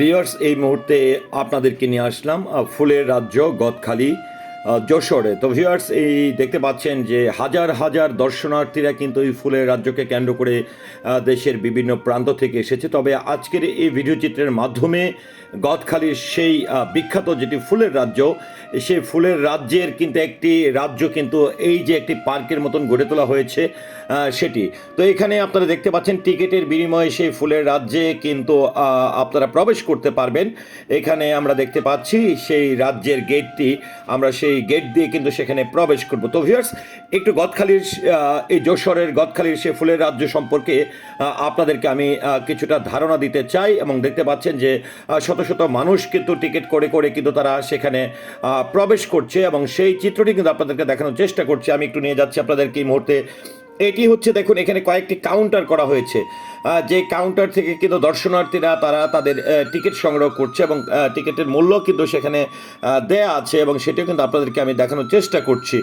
বিয়ার্স এই মুহূর্তে আপনাদেরকে নিয়ে আসলাম ফুলের রাজ্য গদখালি যশোরে। তো ভিউয়ার্স এই দেখতে পাচ্ছেন যে হাজার হাজার দর্শনার্থীরা কিন্তু এই ফুলের রাজ্যকে কেন্দ্র করে দেশের বিভিন্ন প্রান্ত থেকে এসেছে। তবে আজকের এই ভিডিও চিত্রের মাধ্যমে গদখালির সেই বিখ্যাত যেটি ফুলের রাজ্য, সেই ফুলের রাজ্যের কিন্তু একটি রাজ্য কিন্তু এই যে একটি পার্কের মতন গড়ে তোলা হয়েছে সেটি। তো এখানে আপনারা দেখতে পাচ্ছেন টিকিটের বিনিময়ে সেই ফুলের রাজ্যে কিন্তু আপনারা প্রবেশ করতে পারবেন। এখানে আমরা দেখতে পাচ্ছি সেই রাজ্যের গেটটি। আমরা সেই গেট দিয়ে কিন্তু সেখানে প্রবেশ করব। তো ভিউয়ার্স, একটু গদখালির এই যশোরের গদখালির সে ফুলের রাজ্য সম্পর্কে আপনাদেরকে আমি কিছুটা ধারণা দিতে চাই এবং দেখতে পাচ্ছেন যে শত শত মানুষ কিন্তু টিকিট করে করে কিন্তু তারা সেখানে প্রবেশ করছে এবং সেই চিত্রটি কিন্তু আপনাদেরকে দেখানোর চেষ্টা করছি। আমি একটু নিয়ে যাচ্ছি আপনাদেরকে এই মুহূর্তে এটি হচ্ছে দেখুন, এখানে কয়েকটি কাউন্টার করা হয়েছে। যে কাউন্টার থেকে কিন্তু দর্শনার্থীরা তারা তাদের টিকিট সংগ্রহ করছে এবং টিকিটের মূল্য কিন্তু সেখানে দেয়া আছে এবং সেটিও কিন্তু আপনাদেরকে আমি দেখানোর চেষ্টা করছি।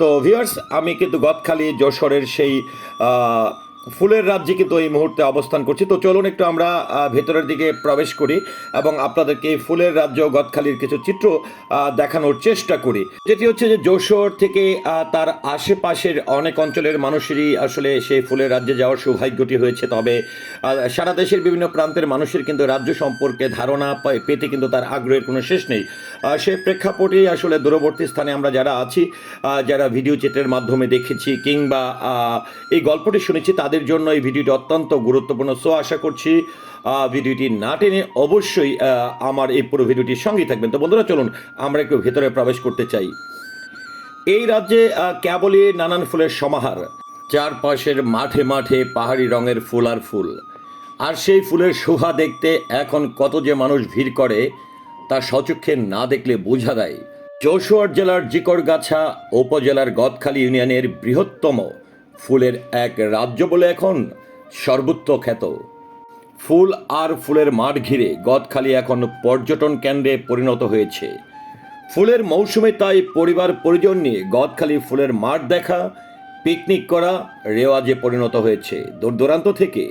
তো ভিউয়ার্স আমি কিন্তু গদখালি যশোরের সেই ফুলের রাজ্যে কিন্তু এই মুহূর্তে অবস্থান করছি। তো চলুন একটু আমরা ভেতরের দিকে প্রবেশ করি এবং আপনাদেরকে ফুলের রাজ্য গদখালির কিছু চিত্র দেখানোর চেষ্টা করি। যেটি হচ্ছে যে যশোর থেকে তার আশেপাশের অনেক অঞ্চলের মানুষেরই আসলে সেই ফুলের রাজ্যে যাওয়ার সৌভাগ্যটি হয়েছে। তবে সারা দেশের বিভিন্ন প্রান্তের মানুষের কিন্তু রাজ্য সম্পর্কে ধারণা পেতে কিন্তু তার আগ্রহের কোনো শেষ নেই। সে প্রেক্ষাপটেই আসলে দূরবর্তী স্থানে আমরা যারা আছি যারা ভিডিও চিত্রের মাধ্যমে দেখেছি কিংবা এই গল্পটি শুনেছি, তাদের জন্য এই ভিডিওটি অত্যন্ত গুরুত্বপূর্ণ। সো আশা করছি ভিডিওটি না টেনে অবশ্যই আমার এই পুরো ভিডিওটির সঙ্গেই থাকবেন। তো বন্ধুরা, চলুন, আমরা একটু ভেতরে প্রবেশ করতে চাই। এই রাজ্যে কেবলই নানান ফুলের সমাহার, চারপাশের মাঠে মাঠে পাহাড়ি রঙের ফুল আর ফুল। আর সেই ফুলের শোভা দেখতে এখন কত যে মানুষ ভিড় করে, তা সচক্ষে না দেখলে বোঝা দেয় যশোর জেলার জিকরগাছা উপজেলার গদখালি ইউনিয়নের বৃহত্তম ফুলের এক রাজ্য বলে এখন সর্বত্র খ্যাত ফুল আর ফুলের মাঠ ঘিরে গদখালি এখন পর্যটন কেন্দ্রে পরিণত হয়েছে। ফুলের মৌসুমে তাই পরিবার পরিজন নিয়ে গদখালি ফুলের মাঠ দেখা, পিকনিক করা, রেওয়াজে পরিণত হয়েছে। দূর দূরান্ত থেকে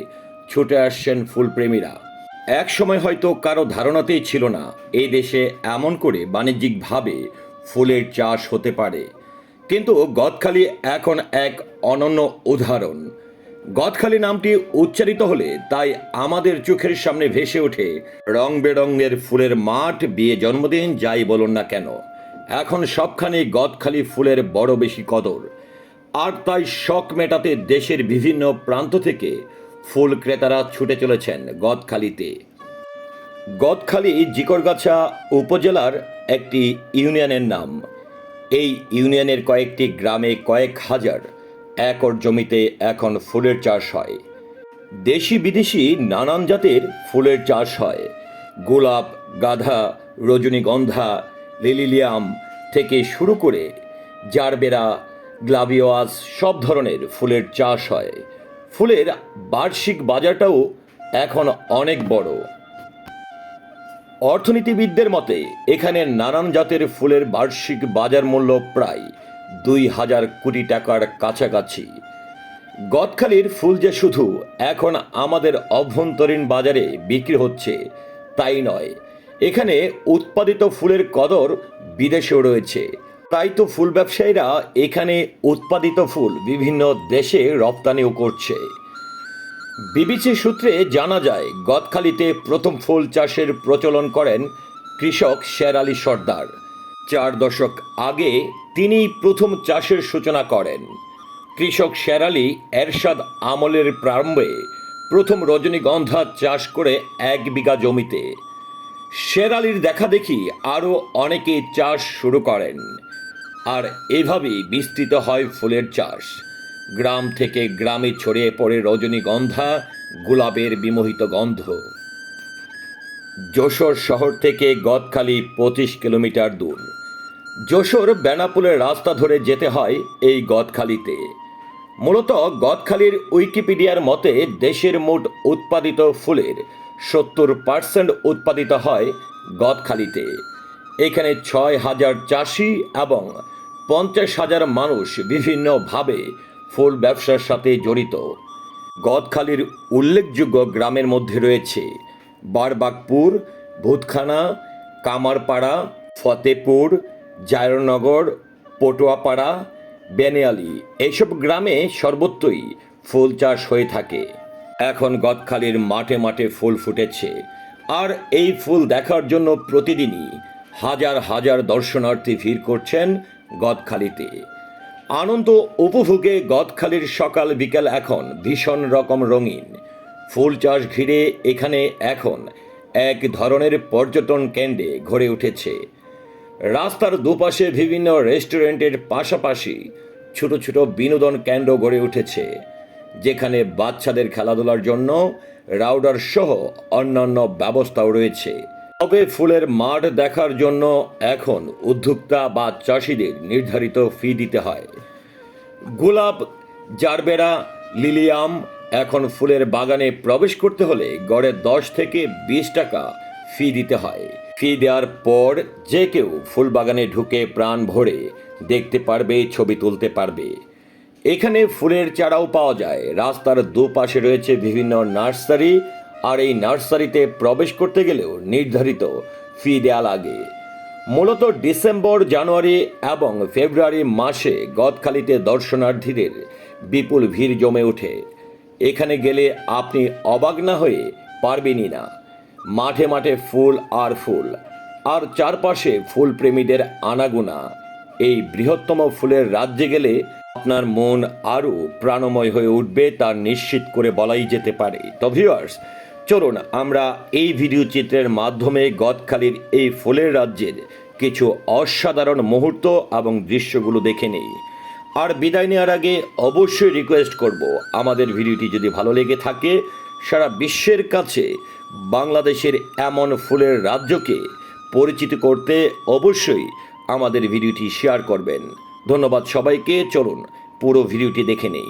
ছুটে আসছেন ফুলপ্রেমীরা। এক সময় হয়তো কারও ধারণাতেই ছিল না, এই দেশে এমন করে বাণিজ্যিকভাবে ফুলের চাষ হতে পারে। কিন্তু গদখালি এখন এক অনন্য উদাহরণ। গদখালি নামটি উচ্চারিত হলে তাই আমাদের চোখের সামনে ভেসে ওঠে রং বেরঙের ফুলের মাঠ, বিয়ে জন্মদিন, যাই বলুন না কেন। এখন সবখানে গদখালি ফুলের বড় বেশি কদর। আর তাই শখ মেটাতে দেশের বিভিন্ন প্রান্ত থেকে ফুল ক্রেতারা ছুটে চলেছেন গদখালিতে। গদখালি জিকরগাছা উপজেলার একটি ইউনিয়নের নাম। এই ইউনিয়নের কয়েকটি গ্রামে কয়েক হাজার একর জমিতে এখন ফুলের চাষ হয়। দেশি বিদেশি নানান জাতের ফুলের চাষ হয়। গোলাপ, গাধা, রজনীগন্ধা, লিলিলিয়াম থেকে শুরু করে জারবেরা, গ্লাভিওয়াস সব ধরনের ফুলের চাষ হয়। ফুলের বার্ষিক বাজারটাও এখন অনেক বড়। অর্থনীতিবিদদের মতে, এখানে নানান জাতের ফুলের বার্ষিক বাজার মূল্য প্রায় দুই হাজার কোটি টাকার কাছাকাছি। গদখালির ফুল যে শুধু এখন আমাদের অভ্যন্তরীণ বাজারে বিক্রি হচ্ছে, তাই নয়। এখানে উৎপাদিত ফুলের কদর বিদেশেও রয়েছে। তাই তো ফুল ব্যবসায়ীরা এখানে উৎপাদিত ফুল বিভিন্ন দেশে রপ্তানিও করছে। বিবিসি সূত্রে জানা যায়, গদখালিতে প্রথম ফুল চাষের প্রচলন করেন কৃষক শের আলী সর্দার। চার দশক আগে তিনি প্রথম চাষের সূচনা করেন। কৃষক শের আলী এরশাদ আমলের প্রারম্ভে প্রথম রজনীগন্ধা চাষ করে এক বিঘা জমিতে। শের আলীর দেখা দেখি আরও অনেকে চাষ শুরু করেন, আর এভাবেই বিস্তৃত হয় ফুলের চাষ। গ্রাম থেকে গ্রামে ছড়িয়ে পড়ে রজনীগন্ধা গোলাপের বিমোহিত গন্ধ। যশোর শহর থেকে গদখালি পঁচিশ কিলোমিটার দূর। যশোর বেনাপুলের রাস্তা ধরে যেতে হয় এই গদখালিতে। মূলত গদখালির উইকিপিডিয়ার মতে, দেশের মোট উৎপাদিত ফুলের সত্তর পার্সেন্ট উৎপাদিত হয় গদখালিতে। এখানে ছয় হাজার চাষি এবং পঞ্চাশ হাজার মানুষ বিভিন্নভাবে ফুল ব্যবসার সাথে জড়িত। গদখালির উল্লেখযোগ্য গ্রামের মধ্যে রয়েছে বারবাগপুর ভূতখানা, কামারপাড়া, ফতেপুর, জায়রনগর, পটুয়াপাড়া, বেনিয়ালি। এইসব গ্রামে সর্বত্রই ফুল চাষ হয়ে থাকে। এখন গদখালির মাঠে মাঠে ফুল ফুটেছে। আর এই ফুল দেখার জন্য প্রতিদিনই হাজার হাজার দর্শনার্থী ভিড় করছেন গদখালিতে। আনন্দ উপভোগে গদখালির সকাল বিকাল এখন ভীষণ রকম রঙিন। ফুল চাষ ঘিরে এখানে এখন এক ধরনের পর্যটন কেন্দ্রে গড়ে উঠেছে। রাস্তার দুপাশে বিভিন্ন রেস্টুরেন্টের পাশাপাশি ছোট ছোট বিনোদন কেন্দ্র গড়ে উঠেছে, যেখানে বাচ্চাদের খেলাধুলার জন্য রাউডার সহ অন্যান্য ব্যবস্থাও রয়েছে। তবে ফুলের মাঠ দেখার জন্য এখন উদ্যোক্তা বা চাষিদের নির্ধারিত ফি দিতে হয়। গোলাপ, জারবেরা, লিলিয়াম এখন ফুলের বাগানে প্রবেশ করতে হলে গড়ে দশ থেকে বিশ টাকা ফি দিতে হয়। ফি দেওয়ার পর যে কেউ ফুল বাগানে ঢুকে প্রাণ ভরে দেখতে পারবে, ছবি তুলতে পারবে। এখানে ফুলের চারাও পাওয়া যায়। রাস্তার দুপাশে রয়েছে বিভিন্ন নার্সারি আর এই নার্সারিতে প্রবেশ করতে গেলেও নির্ধারিত ফি দেয়া লাগে মূলত ডিসেম্বর, জানুয়ারি এবং ফেব্রুয়ারি মাসে গদখালিতে দর্শনার্থীদের বিপুল ভিড় জমে ওঠে। এখানে গেলে আপনি অবাক না হয়ে পারবেনই না। মাঠে মাঠে ফুল আর ফুল, আর চারপাশে ফুল প্রেমীদের আনাগোনা। এই বৃহত্তম ফুলের রাজ্যে গেলে আপনার মন আরও প্রাণময় হয়ে উঠবে তা নিশ্চিত করে বলাই যেতে পারে। তো ভিউয়ার্স চলুন আমরা এই ভিডিও চিত্রের মাধ্যমে গদখালির এই ফুলের রাজ্যের কিছু অসাধারণ মুহূর্ত এবং দৃশ্যগুলো দেখে নেই। আর বিদায় নেওয়ার আগে অবশ্যই রিকোয়েস্ট করব, আমাদের ভিডিওটি যদি ভালো লেগে থাকে, সারা বিশ্বের কাছে বাংলাদেশের এমন ফুলের রাজ্যকে পরিচিত করতে অবশ্যই আমাদের ভিডিওটি শেয়ার করবেন। ধন্যবাদ সবাইকে, চলুন পুরো ভিডিওটি দেখে নেই।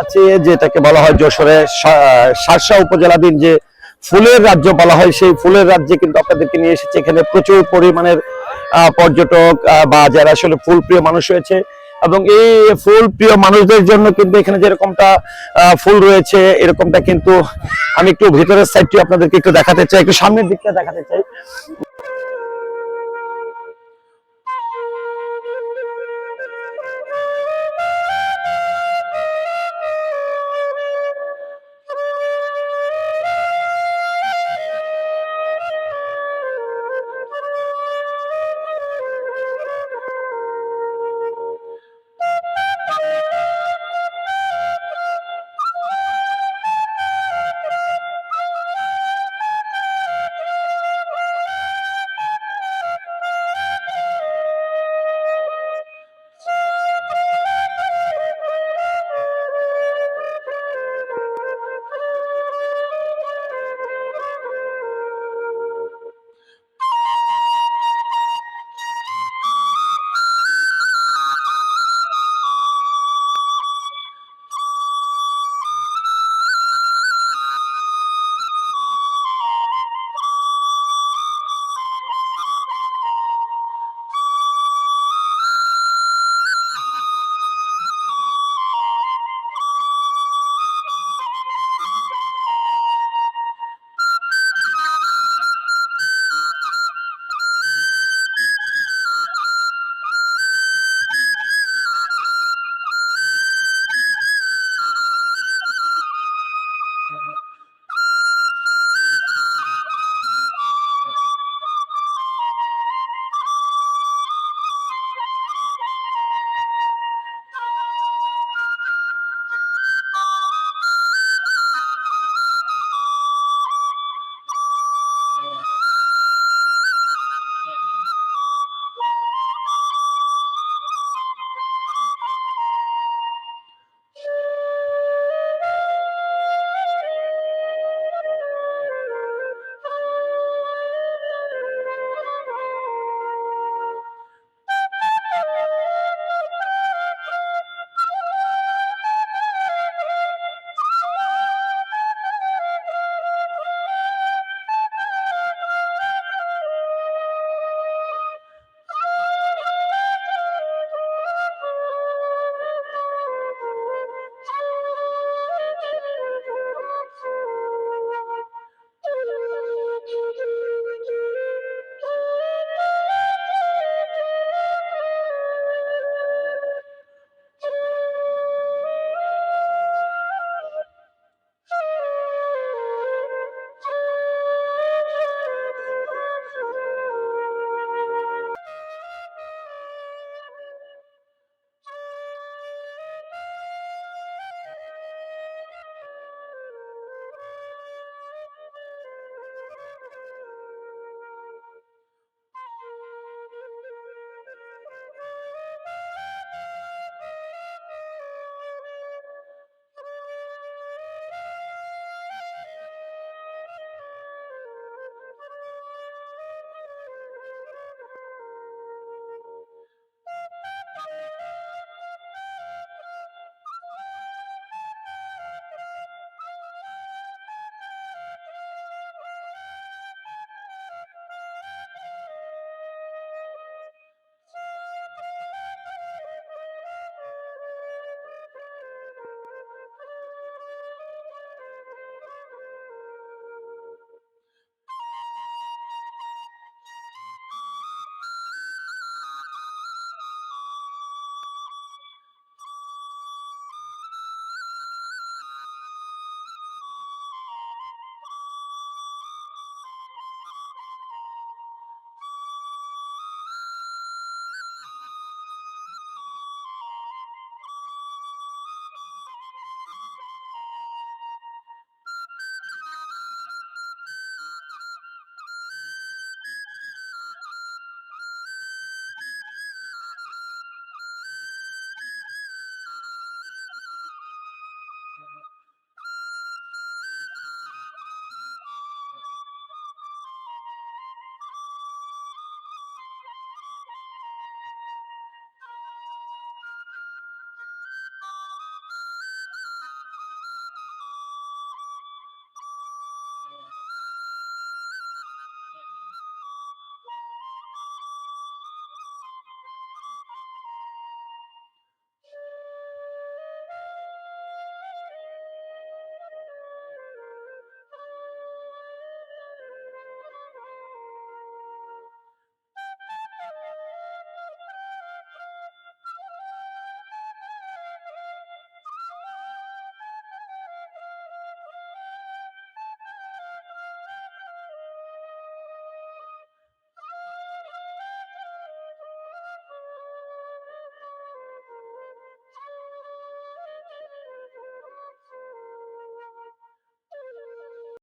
আছে যেটাকে বলা হয় যশোরের সা- শার্শা উপজেলাধীন যে ফুলের রাজ্য বলা হয়, সেই ফুলের রাজ্যে কিন্তু আপনাদেরকে নিয়ে এসেছে। এখানে প্রচুর পরিমাণের পর্যটক বা যারা আসলে ফুল প্রিয় মানুষ রয়েছে এবং এই ফুল প্রিয় মানুষদের জন্য কিন্তু এখানে যেরকমটা ফুল রয়েছে, এরকমটা কিন্তু আমি একটু ভিতরের সাইডটি আপনাদেরকে একটু দেখাতে চাই, একটু সামনের দিকটা দেখাতে চাই।